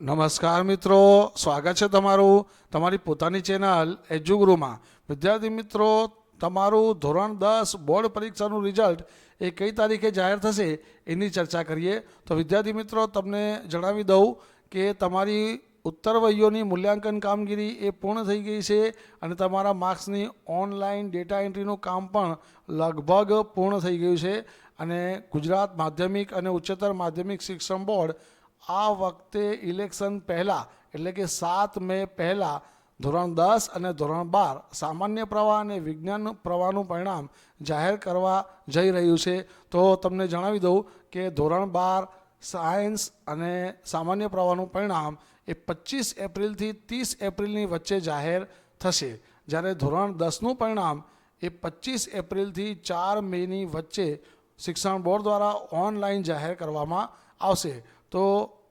નમસ્કાર મિત્રો, સ્વાગત છે તમારું તમારી પોતાની ચેનલ એજ્યુગુરુમાં વિદ્યાર્થી મિત્રો, તમારું ધોરણ દસ બોર્ડ પરીક્ષાનું રિઝલ્ટ એ કઈ તારીખે જાહેર થશે એની ચર્ચા કરીએ. તો વિદ્યાર્થી મિત્રો, તમને જણાવી દઉં કે તમારી ઉત્તર વહીઓની મૂલ્યાંકન કામગીરી એ પૂર્ણ થઈ ગઈ છે અને તમારા માર્ક્સની ઓનલાઈન ડેટા એન્ટ્રીનું કામ પણ લગભગ પૂર્ણ થઈ ગયું છે. અને ગુજરાત માધ્યમિક અને ઉચ્ચતર માધ્યમિક શિક્ષણ બોર્ડ આ વખતે ઇલેક્શન પહેલાં, એટલે કે સાત મે પહેલાં, ધોરણ દસ અને ધોરણ બાર સામાન્ય પ્રવાહ અને વિજ્ઞાન પ્રવાહનું પરિણામ જાહેર કરવા જઈ રહ્યું છે. તો તમને જણાવી દઉં કે ધોરણ બાર સાયન્સ અને સામાન્ય પ્રવાહનું પરિણામ એ પચીસ એપ્રિલથી ત્રીસ એપ્રિલની વચ્ચે જાહેર થશે. જ્યારે ધોરણ દસનું પરિણામ એ પચીસ એપ્રિલથી ચાર મેની વચ્ચે શિક્ષણ બોર્ડ દ્વારા ઓનલાઈન જાહેર કરવામાં આવશે. તો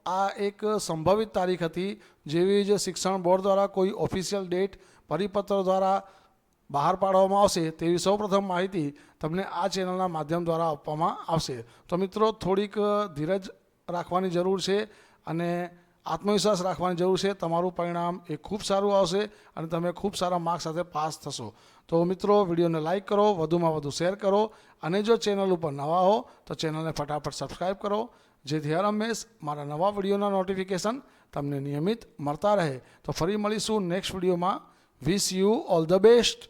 આ એક સંભવિત તારીખ હતી, જેવી જ શિક્ષણ બોર્ડ દ્વારા કોઈ ઓફિશિયલ ડેટ પરિપત્ર દ્વારા બહાર પાડવામાં આવશે તેવી સૌપ્રથમ માહિતી તમને આ ચેનલના માધ્યમ દ્વારા આપવામાં આવશે. તો મિત્રો, થોડીક ધીરજ રાખવાની જરૂર છે અને આત્મવિશ્વાસ રાખવાની જરૂર છે. તમારું પરિણામ એ ખૂબ સારું આવશે અને તમે ખૂબ સારા માર્ક્સ સાથે પાસ થશો. તો મિત્રો, વિડીયોને લાઇક કરો, વધુમાં વધુ શેર કરો અને જો ચેનલ ઉપર નવા હો, તો ચેનલને ફટાફટ સબસ્ક્રાઈબ કરો. જેથી હર હંમેશ મારા નવા વિડીયોના નોટિફિકેશન તમને નિયમિત મળતા રહે. તો ફરી મળીશું નેક્સ્ટ વિડીયોમાં. Wish you all the best